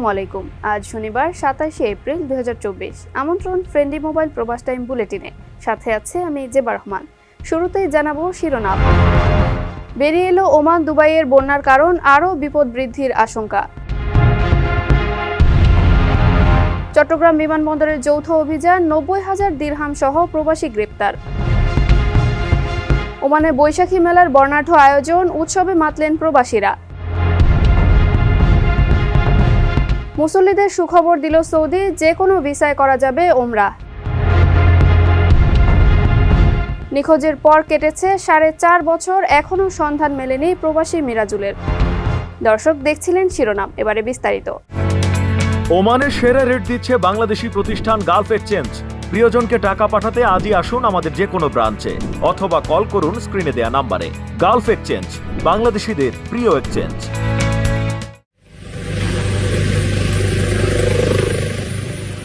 আসসালামু আলাইকুম। আজ শনিবার সাতাশে এপ্রিল দুই আমন্ত্রণ ফ্রেন্ডলি মোবাইল প্রবাস টাইম বুলেটিনে। সাথে আছে আমি জেবা রহমান। শুরুতেই জানাব শিরোনাম। বেরিয়ে এলো ওমান দুবাইয়ের বন্যার কারণ, আরও বিপদ বৃদ্ধির আশঙ্কা। চট্টগ্রাম বিমানবন্দরের যৌথ অভিযান, নব্বই হাজার দিরহাম সহ প্রবাসী গ্রেপ্তার। ওমানে বৈশাখী মেলার বর্ণাঢ্য আয়োজন, উৎসবে মাতলেন প্রবাসীরা। মুসল্লিদের সুখবর দিল সৌদি, যে কোনো ভিসায় করা যাবে ওমরা। নিখোঁজের পর কেটেছে সাড়ে চার বছর এখনও সন্ধান মেলেনি প্রবাসী মিরাজুলের। দর্শক দেখছিলেন শিরোনাম, এবারে বিস্তারিত। ওমানে সেরা রেট দিচ্ছে বাংলাদেশি প্রতিষ্ঠান গালফ এক্সচেঞ্জ। প্রিয়জনকে টাকা পাঠাতে আজই আসুন আমাদের যে কোনো ব্রাঞ্চে, অথবা কল করুন স্ক্রিনে দেয়া নাম্বারে। গালফ এক্সচেঞ্জ, বাংলাদেশিদের প্রিয় এক্সচেঞ্জ।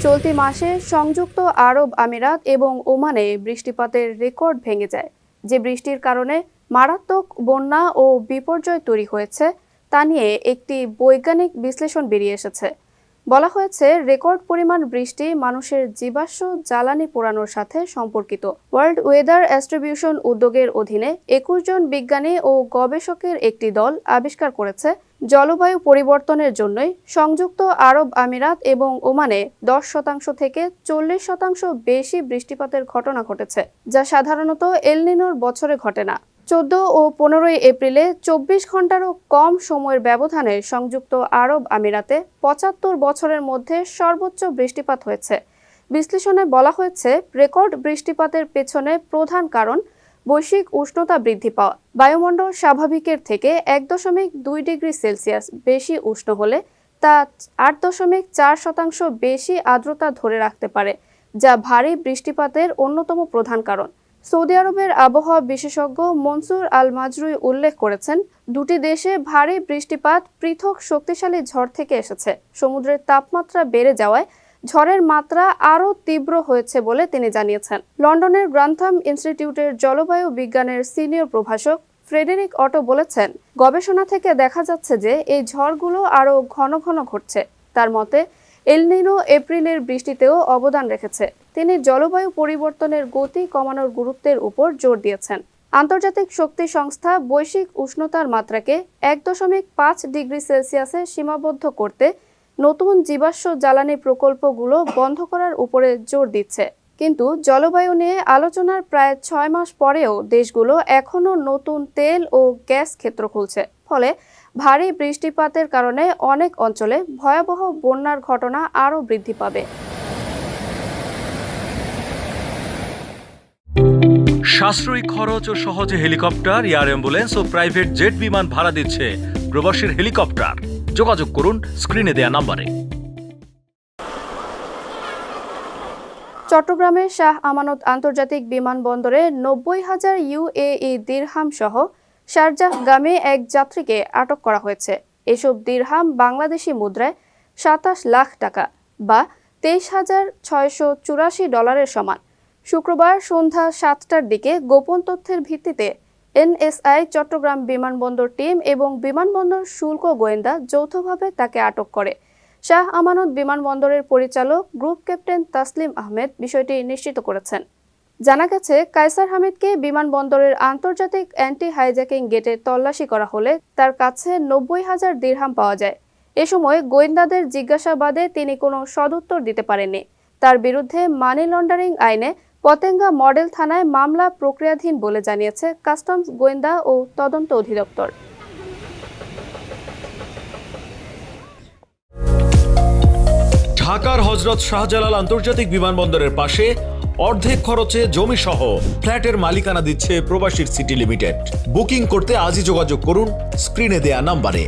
চলতি মাসে সংযুক্ত আরব আমিরাত এবং ওমানে বৃষ্টিপাতের রেকর্ড ভেঙে যায়। যে বৃষ্টির কারণে মারাত্মক বন্যা ও বিপর্যয় তৈরি হয়েছে, তা নিয়ে একটি বৈজ্ঞানিক বিশ্লেষণ বেরিয়ে এসেছে। বলা হয়েছে, রেকর্ড পরিমাণ বৃষ্টি মানুষের জীবাশ্ম জ্বালানি পোড়ানোর সাথে সম্পর্কিত। ওয়ার্ল্ড ওয়েদার অ্যাস্ট্রিবিউশন উদ্যোগের অধীনে একুশ জন বিজ্ঞানী ও গবেষকের একটি দল আবিষ্কার করেছে, জলবায়ু পরিবর্তনের জন্যই সংযুক্ত আরব আমিরাত এবং ওমানে দশ শতাংশ থেকে চল্লিশ শতাংশ বেশি বৃষ্টিপাতের ঘটনা ঘটেছে, যা সাধারণত এলনিনোর বছরে ঘটে না। চোদ্দ ও পনেরোই এপ্রিলে চব্বিশ ঘন্টারও কম সময়ের ব্যবধানে সংযুক্ত আরব আমিরাতে পঁচাত্তর বছরের মধ্যে সর্বোচ্চ বৃষ্টিপাত হয়েছে। বিশ্লেষণে বলা হয়েছে, রেকর্ড বৃষ্টিপাতের পেছনে প্রধান কারণ বৈশ্বিক উষ্ণতা বৃদ্ধি পাওয়া। বায়ুমণ্ডল স্বাভাবিকের থেকে এক দশমিক দুই ডিগ্রি সেলসিয়াস বেশি উষ্ণ হলে তা আট দশমিক চার শতাংশ বেশি আর্দ্রতা ধরে রাখতে পারে, যা ভারী বৃষ্টিপাতের অন্যতম প্রধান কারণ। সৌদি আরবের আবহাওয়া বিশেষজ্ঞ মনসুর আল মাজরুই উল্লেখ করেছেন, দুটি দেশে ভারী বৃষ্টিপাত পৃথক শক্তিশালী ঝড় থেকে এসেছে। সমুদ্রের তাপমাত্রা বেড়ে যাওয়ায় ঝড়ের মাত্রা আরও তীব্র হয়েছে বলে তিনি জানিয়েছেন। লন্ডনের গ্রান্থাম ইনস্টিটিউটের জলবায়ু বিজ্ঞানের সিনিয়র প্রভাষক ফ্রেডেরিক অটো বলেছেন, গবেষণা থেকে দেখা যাচ্ছে যে এই ঝড়গুলো আরও ঘন ঘন ঘটছে। তার মতে এলনিনো এপ্রিলের বৃষ্টিতেও অবদান রেখেছে। তিনি জলবায়ু পরিবর্তনের গতি কমানোর গুরুত্বের উপর জোর দিয়েছেন। আন্তর্জাতিক শক্তি সংস্থা বৈশ্বিক উষ্ণতার মাত্রাকে এক দশমিক পাঁচ ডিগ্রি সেলসিয়াসে সীমাবদ্ধ করতে নতুন জীবাশ্ম জ্বালানি প্রকল্পগুলো বন্ধ করার উপরে জোর দিচ্ছে। কিন্তু জলবায়ু নিয়ে আলোচনার প্রায় ছয় মাস পরেও দেশগুলো এখনও নতুন তেল ও গ্যাস ক্ষেত্র খুলছে। ফলে ভারী বৃষ্টিপাতের কারণে অনেক অঞ্চলে ভয়াবহ বন্যার ঘটনা আরও বৃদ্ধি পাবে। সাশ্রয়ী খরচ ও সহজে হেলিকপ্টার, এয়ার অ্যাম্বুলেন্স ও প্রাইভেট জেট বিমান ভাড়া দিচ্ছে প্রবাসীর হেলিকপ্টার। যোগাযোগ করুন স্ক্রিনে দেয়া নাম্বারে। চট্টগ্রামের শাহ আমানত আন্তর্জাতিক বিমানবন্দরে নব্বই হাজার ইউএই দিরহাম সহ শারজাহগামী এক যাত্রীকে আটক করা হয়েছে। এসব দিরহাম বাংলাদেশি মুদ্রায় সাতাশ লাখ টাকা বা তেইশ হাজার ছয়শো চুরাশি ডলারের সমান। শুক্রবার সন্ধ্যা সাতটার দিকে গোপন তথ্যের ভিত্তিতে এনএসআই চট্টগ্রাম বিমানবন্দর টিম এবং বিমানবন্দর শুল্ক গোয়েন্দা যৌথভাবে তাকে আটক করে। শাহ আমানত বিমানবন্দরের পরিচালক গ্রুপ ক্যাপ্টেন তাসলিম আহমেদ বিষয়টি নিশ্চিত করেছেন। জানা গেছে, কায়সার হামিদকে বিমানবন্দরের আন্তর্জাতিক অ্যান্টি হাইজ্যাকিং গেটে তল্লাশি করা হলে তার কাছে নব্বই হাজার দিরহাম পাওয়া যায়। এ সময় গোয়েন্দাদের জিজ্ঞাসাবাদে তিনি কোনো সদুত্তর দিতে পারেননি। তার বিরুদ্ধে মানি লন্ডারিং আইনে পতেঙ্গা মডেল থানায় মামলা প্রক্রিয়াধীন বলে জানিয়েছে কাস্টমস গোয়েন্দা ও তদন্ত অধিদপ্তর। ঢাকার হজরত শাহজালাল আন্তর্জাতিক বিমানবন্দরের পাশে অর্ধেক খরচে জমি সহ ফ্ল্যাটের মালিকানা দিচ্ছে প্রবাসীর সিটি লিমিটেড। বুকিং করতে আজই যোগাযোগ করুন স্ক্রিনে দেয়া নাম্বারে।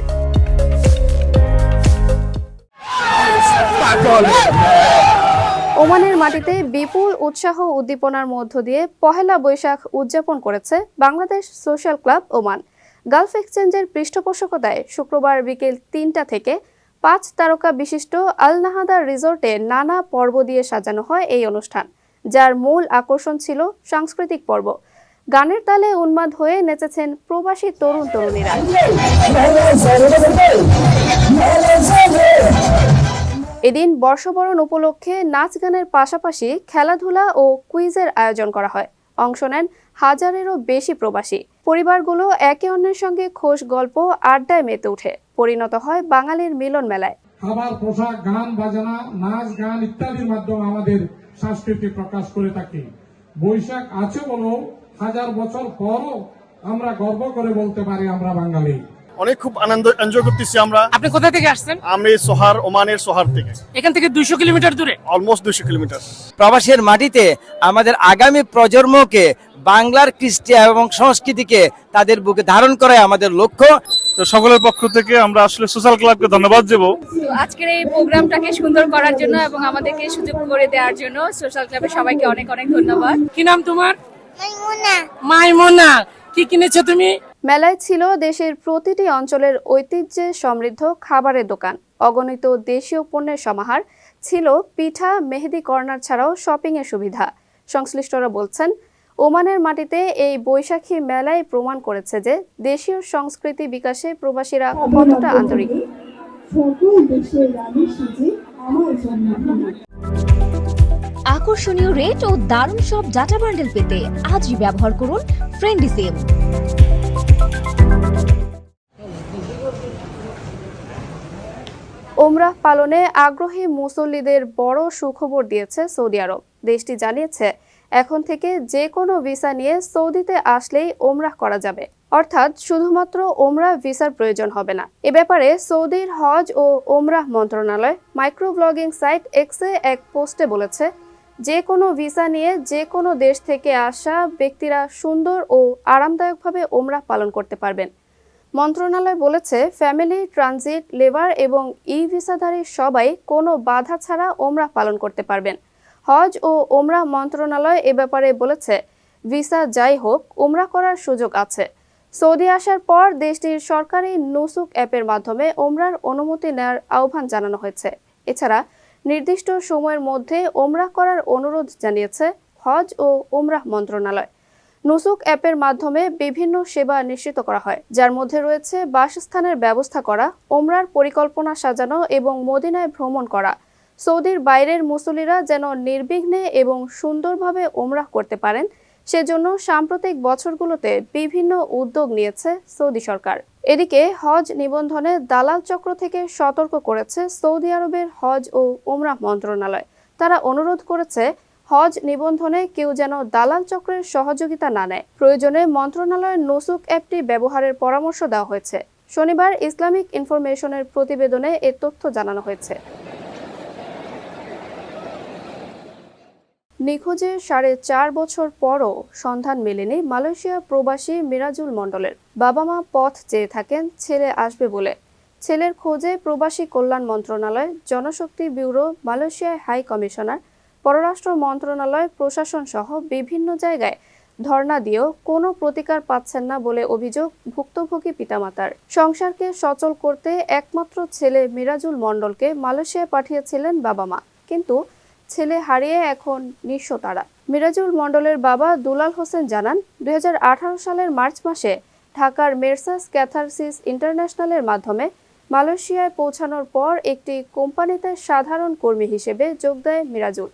ওমানের মাটিতে বিপুল উৎসাহ উদ্দীপনার মধ্য দিয়ে পহেলা বৈশাখ উদযাপন করেছে Bangladesh social club Oman. Gulf এক্সচেঞ্জের পৃষ্ঠপোষকতায় শুক্রবার বিকেল তিনটা থেকে পাঁচ তারকা বিশিষ্ট আল নাহাদা রিসোর্টে নানা পর্ব দিয়ে সাজানো হয় এই অনুষ্ঠান, যার মূল আকর্ষণ ছিল সাংস্কৃতিক পর্ব। গানের তালে উন্মাদ হয়ে নেচেছেন প্রবাসী তরুণ তরুণীরা এদিন বর্ষবরণ উপলক্ষে নাচ গানের পাশাপাশি খেলাধুলা ও কুইজের আয়োজন করা হয়। অংশ নেন হাজারেরও বেশি প্রবাসী। পরিবারগুলো একে অন্যের সঙ্গে খোশ গল্প আড্ডায় মেতে ওঠে। পরিণত হয় বাঙালির মিলন মেলায়। খাবার পোশাক, গান, বাজনা, নাচ, গান ইত্যাদির মাধ্যমে আমাদের সংস্কৃতি প্রকাশ করে থাকি। বৈশাখ আছে বলো হাজার বছর পরও আমরা গর্ব করে বলতে পারি আমরা বাঙালি। অনেক খুব আনন্দ এনজয় করতেছি আমরা। আপনি কোথা থেকে আসছেন? আমি সোহার ওমানের সোহার থেকে। এখান থেকে দুইশো কিলোমিটার দূরে? অলমোস্ট দুইশো কিলোমিটার। প্রবাসের মাটিতে আমাদের আগামী প্রজন্মকে বাংলার কৃষ্টি এবং সংস্কৃতিকে তাদের বুকে ধারণ করাই আমাদের লক্ষ্য। তো সকলের পক্ষ থেকে আমরা আসলে সোশ্যাল ক্লাবকে ধন্যবাদ দেবো। আজকের এই প্রোগ্রামটাকে সুন্দর করার জন্য এবং আমাদেরকে সুযোগ করে দেওয়ার জন্য সোশ্যাল ক্লাবের সবাইকে অনেক অনেক ধন্যবাদ। কি নাম তোমার? মাইমুনা। মাইমুনা। কি কিনেছো তুমি? মেলায় ছিল দেশের প্রতিটি অঞ্চলের ঐতিহ্যে সমৃদ্ধ খাবারের দোকান। অগণিত দেশীয় পণ্যের সমাহার ছিল পিঠা মেহেদি কর্নার ছাড়াও শপিংয়ের সুবিধা। সংশ্লিষ্টরা বলছেন ওমানের মাটিতে এই বৈশাখী মেলায় প্রমাণ করেছে যে দেশীয় সংস্কৃতি বিকাশে প্রবাসীরা কতটা আন্তরিক। আকর্ষণীয় রেট ও দারুণ সব ডাটা বান্ডেল পেতে আজই ব্যবহার করুন ফ্রেন্ডি ওমরাহ পালনে আগ্রহী মুসল্লিদের বড় সুখবর দিয়েছে সৌদি আরব। দেশটি জানিয়েছে, এখন থেকে যে কোনো ভিসা নিয়ে সৌদিতে আসলেই ওমরাহ করা যাবে। অর্থাৎ শুধুমাত্র ওমরাহ ভিসার প্রয়োজন হবে না। এ ব্যাপারে সৌদির হজ ও ওমরাহ মন্ত্রণালয় মাইক্রো ব্লগিং সাইট এক্সে এক পোস্টে বলেছে, যে কোনো ভিসা নিয়ে যে কোনো দেশ থেকে আসা ব্যক্তিরা সুন্দর ও আরামদায়কভাবে ওমরাহ পালন করতে পারবেন। মন্ত্রণালয় বলেছে, ফ্যামিলি, ট্রানজিট, লেবার এবং ই ভিসাধারী সবাই কোনো বাধা ছাড়া ওমরাহ পালন করতে পারবেন। হজ ও ওমরাহ মন্ত্রণালয় এ ব্যাপারে বলেছে, ভিসা যাই হোক, ওমরা করার সুযোগ আছে। সৌদি আসার পর দেশটির সরকারি নুসুক অ্যাপের মাধ্যমে ওমরার অনুমতি নেওয়ার আহ্বান জানানো হয়েছে। এছাড়া নির্দিষ্ট সময়ের মধ্যে ওমরাহ করার অনুরোধ জানিয়েছে হজ ও ওমরাহ মন্ত্রণালয়। নুসুক অ্যাপের মাধ্যমে বিভিন্ন সেবা নিশ্চিত করা হয়, যার মধ্যে রয়েছে বাসস্থানের ব্যবস্থা করা, ওমরার পরিকল্পনা সাজানো এবং মদিনায় ভ্রমণ করা। সৌদির বাইরের মুসলিরা যেন নির্বিঘ্নে এবং সুন্দরভাবে ওমরাহ করতে পারেন, সেজন্য সাম্প্রতিক বছরগুলোতে বিভিন্ন উদ্যোগ নিয়েছে সৌদি সরকার। এদিকে হজ নিবন্ধনে দালাল চক্র থেকে সতর্ক করেছে সৌদি আরবের হজ ও ওমরাহ মন্ত্রণালয়। তারা অনুরোধ করেছে হজ নিবন্ধনে কেউ যেন দালাল চক্রের সহযোগিতা না নেয়। প্রয়োজনে মন্ত্রণালয়ের নসুক অ্যাপটি ব্যবহারের পরামর্শ দেওয়া হয়েছে। শনিবার ইসলামিক ইনফরমেশনের প্রতিবেদনে এ তথ্য জানানো হয়েছে। নিখোঁজের সাড়ে চার বছর পরও সন্ধান মেলেনি মালয়েশিয়া প্রবাসী মিরাজুল মণ্ডলের। বাবা মা পথ চেয়ে থাকেন, ছেলে আসবে বলে। ছেলের খোঁজে প্রবাসী কল্যাণ মন্ত্রণালয়, জনশক্তি ব্যুরো, মালয়েশিয়ায় হাই কমিশনার পররাষ্ট্র মন্ত্রণালয়, প্রশাসন সহ বিভিন্ন জায়গায় ধর্ণা দিয়েও কোনো প্রতিকার পাচ্ছেন না বলে অভিযোগ ভুক্তভোগী পিতামাতার। সংসারকে সচল করতে একমাত্র ছেলে মিরাজুল মণ্ডলকে মালয়েশিয়ায় পাঠিয়েছিলেন বাবা মা কিন্তু ছেলে হারিয়ে এখন নিঃস্ব তারা। মিরাজুল মণ্ডলের বাবা দুলাল হোসেন জানান, দুই হাজার আঠারো সালের মার্চ মাসে ঢাকার মেরসাস ক্যাথারসিস ইন্টারন্যাশনালের মাধ্যমে মালয়েশিয়ায় পৌঁছানোর পর একটি কোম্পানিতে সাধারণ কর্মী হিসেবে যোগ দেয় মিরাজুল।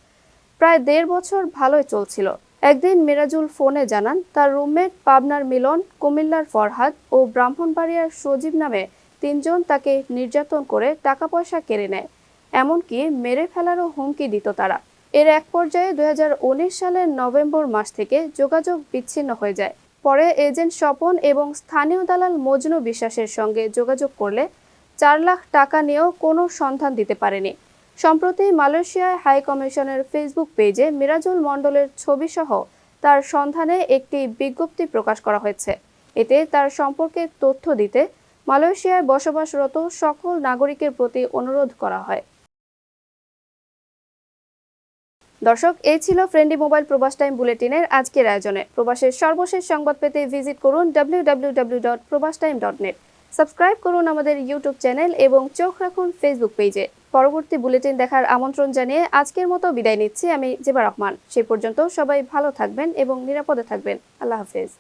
প্রায় দেড় বছর ভালোই চলছিল। একদিন মিরাজুল ফোনে জানান, তার রুমমেট পাবনার মিলন, কুমিল্লার ফরহাদ ও ব্রাহ্মণবাড়িয়ার সজীব নামে তিনজন তাকে নির্যাতন করে টাকা পয়সা কেড়ে নেয়। এমনকি মেরে ফেলারও হুমকি দিত তারা। এর এক পর্যায়ে দুই হাজার উনিশ সালের নভেম্বর মাস থেকে যোগাযোগ বিচ্ছিন্ন হয়ে যায়। পরে এজেন্ট স্বপন এবং স্থানীয় দালাল মজনু বিশ্বাসের সঙ্গে যোগাযোগ করলে চার লাখ টাকা নিয়েও কোনো সন্ধান দিতে পারেনি। সম্প্রতি মালয়েশিয়ায় হাই কমিশনের ফেসবুক পেজে মিরাজুল মণ্ডলের ছবিসহ তার সন্ধানে একটি বিজ্ঞপ্তি প্রকাশ করা হয়েছে। এতে তার সম্পর্কে তথ্য দিতে মালয়েশিয়ায় বসবাসরত সকল নাগরিকের প্রতি অনুরোধ করা হয়। দর্শক, এই ছিল ফ্রেন্ডি মোবাইল প্রবাস টাইম বুলেটিনের আজকের আয়োজনে। প্রবাসের সর্বশেষ সংবাদ পেতে ভিজিট করুন www.probastime.net সাবস্ক্রাইব করুন আমাদের ইউটিউব চ্যানেল এবং চোখ রাখুন ফেসবুক পেজে। পরবর্তী বুলেটিন দেখার আমন্ত্রণ জানিয়ে আজকের মতো বিদায় নিচ্ছি। আমি জেবা রহমান। সে পর্যন্ত সবাই ভালো থাকবেন এবং নিরাপদে থাকবেন। আল্লাহ হাফেজ।